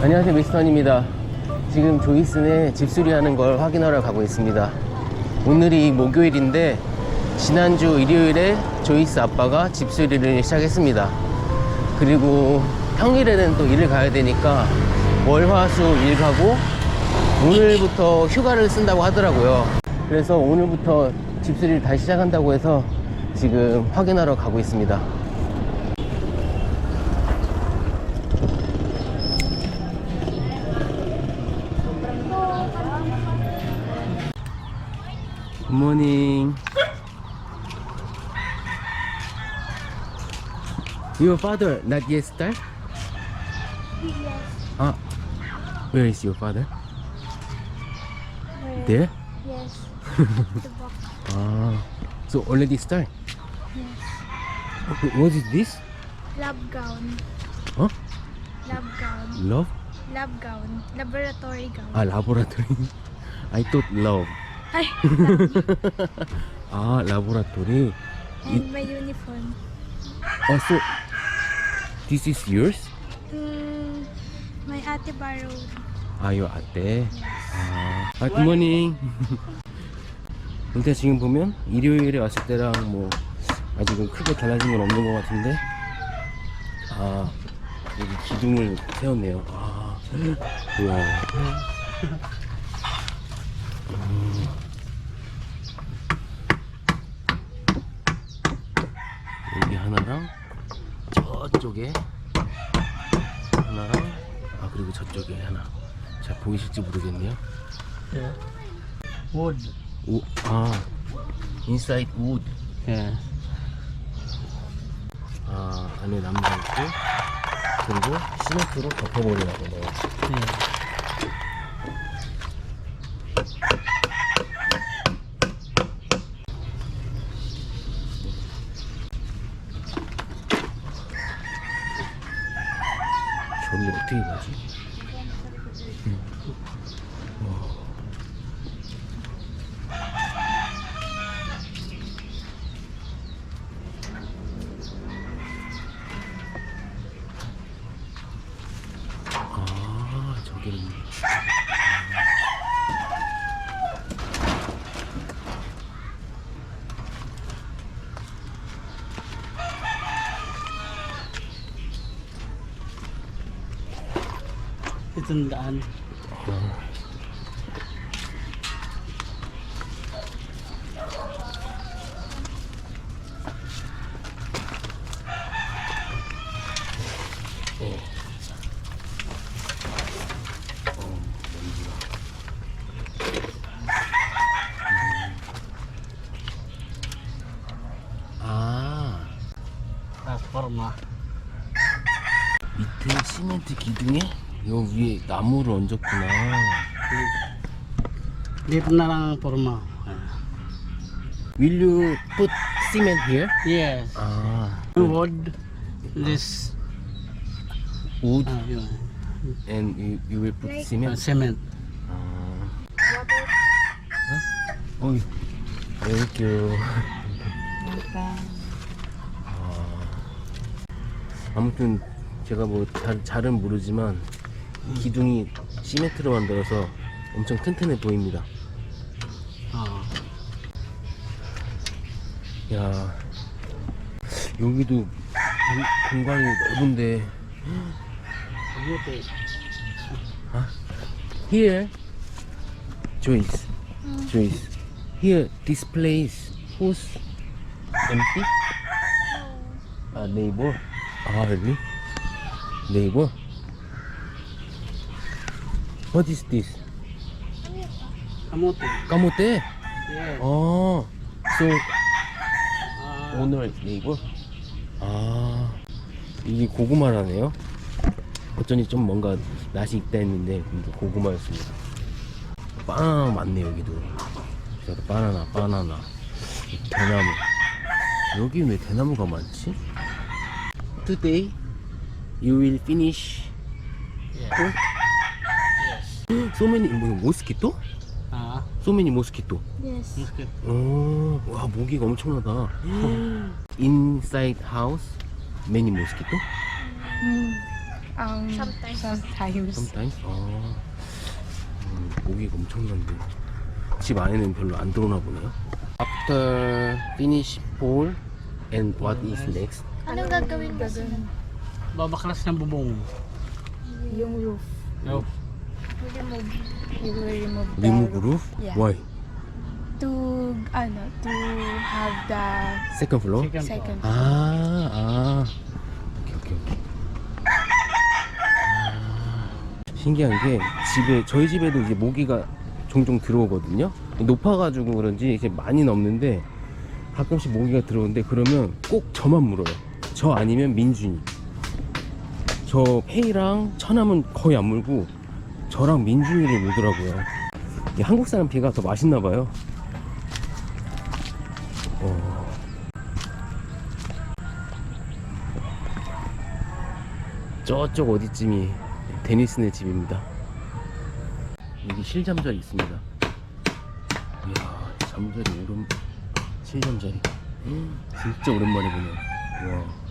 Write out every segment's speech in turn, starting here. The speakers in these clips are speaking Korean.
안녕하세요 미스터입니다. 지금 조이슨의 집수리하는 걸 확인하러 가고 있습니다. 오늘이 목요일인데 지난주 일요일에 조이스 아빠가 집수리를 시작했습니다. 그리고 평일에는 또 일을 가야 되니까 월화수 일 가고 오늘부터 휴가를 쓴다고 하더라고요. 그래서 오늘부터 집수리를 다시 시작한다고 해서 지금 확인하러 가고 있습니다 morning. Your father not yet start? Yes. Ah, where is your father? Where? There? Yes. the box. Ah, so already start? Yes. Okay, what is this? Lab gown. Huh? Lab gown. Love? Lab gown. Laboratory gown. Ah, laboratory. I thought love. Ah, laboratory. and my uniform. Oh, so this is yours? Mm, my ate borrowed. 아, 요 아떼. 아, 아 굿모닝. 일단 지금 보면 일요일에 왔을 때랑 뭐 아직은 크게 달라진 건 없는 것 같은데 아 여기 기둥을 세웠네요. 아, 우와. 음. 여기 하나랑 저쪽에 하나랑 아 그리고 저쪽에 하나 잘 보이실지 모르겠네요. Wood. 오, 아 우드 Yeah. 아 안에 남자 있고 그리고 시멘트로 덮어버리나 보네요 Yeah. 저기 어떻게 가지? 음. 아 저기는 Ito ang daan. 아 밑에 시멘트 기둥에 요 위에 나무를 얹었구나 ang forma. Will you put cement here? Yes. 아 Wood. This. wood Ah, yun. and you, you will put Ah, cement? cement. 아 Water. 어이 땡큐 아무튼 제가 뭐 잘, 잘은 모르지만 기둥이 시멘트로 만들어서 엄청 튼튼해 보입니다 Ah. 야 여기도 공- 공간이 넓은데 Buti. Here Joyce Joyce Here this place who's empty? 아 neighbor 아 really? Neighbor? What is this? Kamuti. 까모떼? Yes. 아 so Ah, 오늘 네이버? 아 이게 고구마라네요 어쩐지 좀 뭔가 낯이 있다 했는데 이게 고구마였습니다 바나나 많네 여기도 저도 바나나 바나나 대나무 여기 왜 대나무가 많지? Today you will finish yes. so many 뭐 모스키토? Ah. so many 모스키토 Yes. Mosquito. 오, 와 모기가 엄청나다. Inside house, many mosquito. Mm. Um, Sometimes. Sometimes. sometimes? 아, 음, 모기가 엄청난데 집 안에는 별로 안 들어오나 보네요. After finish pool and what is next? Anong gagawin mo Babaklas ng bubong. Yung roof. No. remove? You will remove the Remove roof? Yeah. Why? To, ano, to have the Second floor? Second second. 아, 아. 오케이, 오케이, 오케이. 아, 신기한 게 집에 저희 집에도 이제 모기가 종종 들어오거든요. 높아가지고 그런지 이제 많이 넘는데 가끔씩 모기가 들어오는데 그러면 꼭 저만 물어요. 저 아니면 민준이. 저 페이랑 천암은 거의 안 물고 저랑 민준이를 물더라고요. 이 한국 사람 피가 더 맛있나 봐요. 어. 저쪽 어디쯤이 데니스네 집입니다. 여기 실잠자리 있습니다. 이야, 잠자리 오름 실잠자리. 음, 진짜 오랜만에 보네. 와.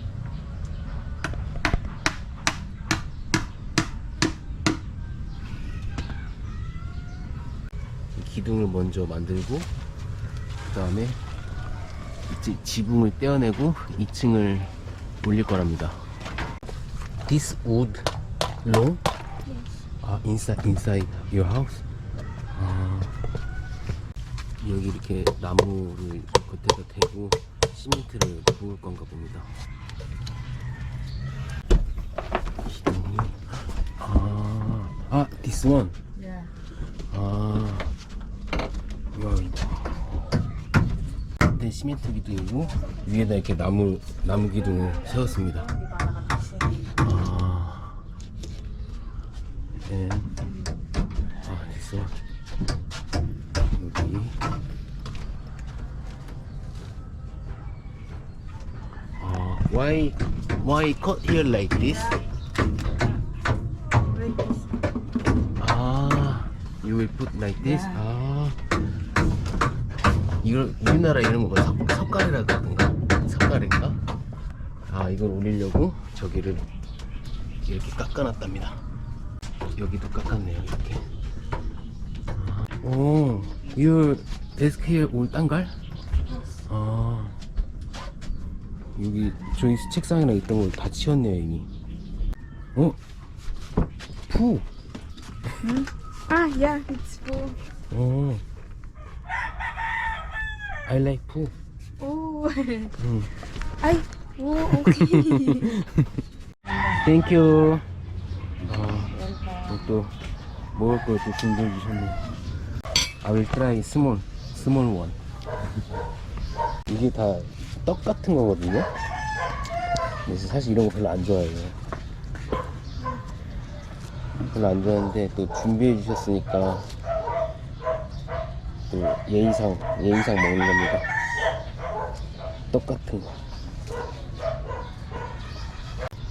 이 기둥을 먼저 만들고 그 다음에 이제 지붕을 떼어내고 2층을 올릴 거랍니다. This wood long? 아, inside inside your house? 아, 여기 이렇게 나무를 겉에다 대고 시멘트를 부을 건가 봅니다. 아, 아, this one. Yeah. 아, 이거 네, 시멘트 기둥이고 위에다 이렇게 나무 나무 기둥을 세웠습니다. 아, 네. 아, 됐어. 여기. 아, why why cut here like this? 아, you will put like this? 아, 이걸 우리나라 이런 거 석, 석가래라 그러던가? 석가래인가? 아, 이걸 올리려고 저기를 이렇게 깎아놨답니다. 여기도 깎았네요, 이렇게. 아, 오, your desk here 땅갈? 아, 여기 저기 책상이나 있던 걸 다 치웠네요, 이미. 어? 푸! Ah, yeah, it's full. 어. I like 푸. Oh. 음. Ay, oh, okay. 땡큐. 아, 또 먹을 걸또 준비해 주셨네. I will try small, small one. 이게 다 떡 같은 거거든요. 그래서 사실 이런 거 별로 안 좋아해요. 별로 안 좋아하는데 또 준비해 주셨으니까 또 예의상 예의상 먹는 겁니다. 떡 같은 거.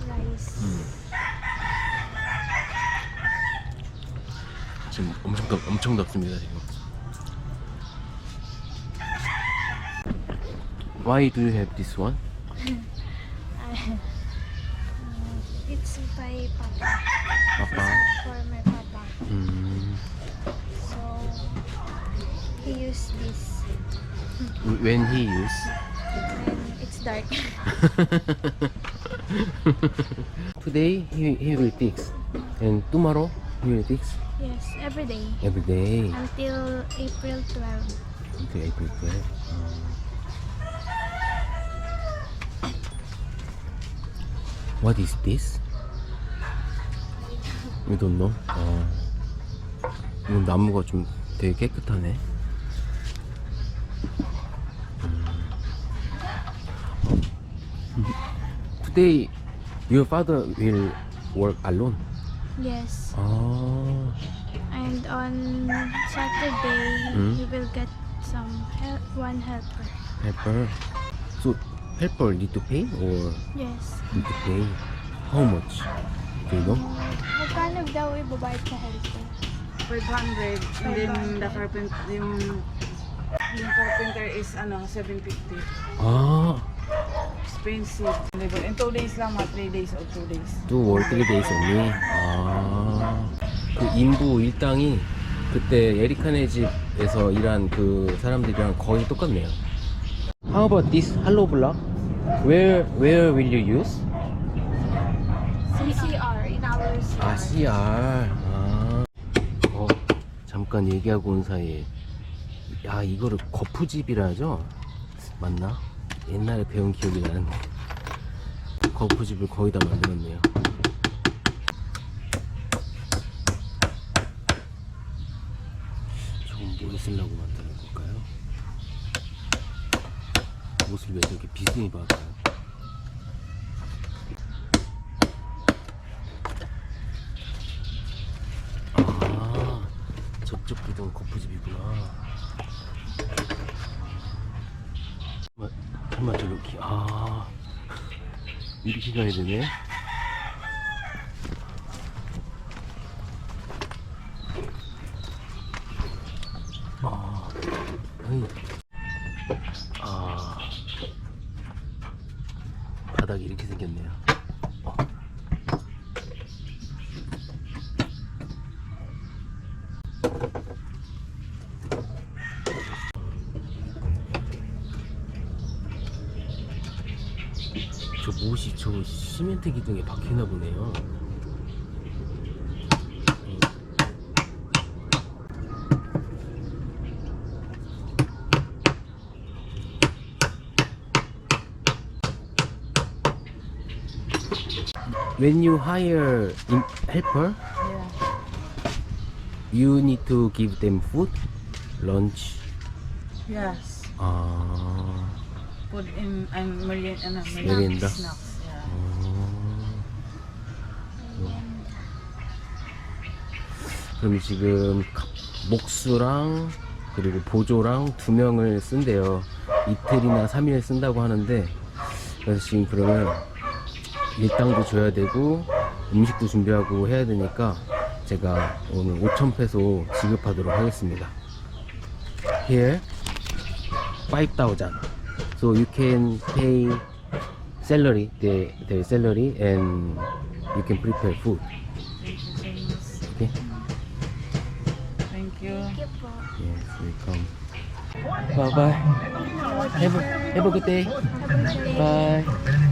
Rice. 지금 엄청 덥, 엄청 덥습니다 지금. Why do you have this one? It's by Papa. 아빠. For my Papa. He used this when he use. when it's dark. Today he, he will fix, and tomorrow he will fix yes, every day. every day Until April 12. until April 12. What is this? You don't know? 아, 이건 나무가 좀 되게 깨끗하네. 음. Today, your father will work alone. Yes. 아, And on Saturday, Hmm? we will get some help, one helper. helper. So, helper need to pay or Yes. need to pay? How much? Do you know? Magkano daw ibabayad sa helper? 500 and then the carpenter yung yung carpenter is ano 750 아, expensive. Deliver. In two days lang, mga three days or two days. 또 월드리 데이스 언니. 아, 그 인부 일당이 그때 에리카네 집에서 일한 그 사람들이랑 거의 똑같네요. How about this Hello Block? Where where will you use? CCR in our 아 CR. 아. 어 잠깐 얘기하고 온 사이에 야 이거를 거푸집이라 하죠? 맞나? 옛날에 배운 기억이 나는데 거푸집을 거의 다 만들었네요. 저건 뭘 쓰려고 만드는 걸까요? 옷을 왜 저렇게 비스니 박아요? 아 저쪽 기둥 거푸집이구나. 설마, 설마 저렇게 아 이렇게 가야 되네. 아, 어이. 아, 바닥이 이렇게 생겼네요. 어. 저 못이 저 시멘트 기둥에 박히나 보네요. When you hire in helper, you need to give them food, lunch. Yes. 아, Put in, I'm merienda, ano, Merienda. snacks. Yeah. 그럼 지금 가- 목수랑 그리고 보조랑 두 명을 쓴대요. 이틀이나 3일 쓴다고 하는데 그래서 지금 그러면 일당도 줘야 되고 음식도 준비하고 해야 되니까 제가 오늘 5천 페소 지급하도록 하겠습니다. Here 5,000. So you can pay salary, the, the salary and you can prepare food. Okay? Thank you. Thank you po. Yes, welcome. Bye bye. Have a, good day. Have a good day. Bye.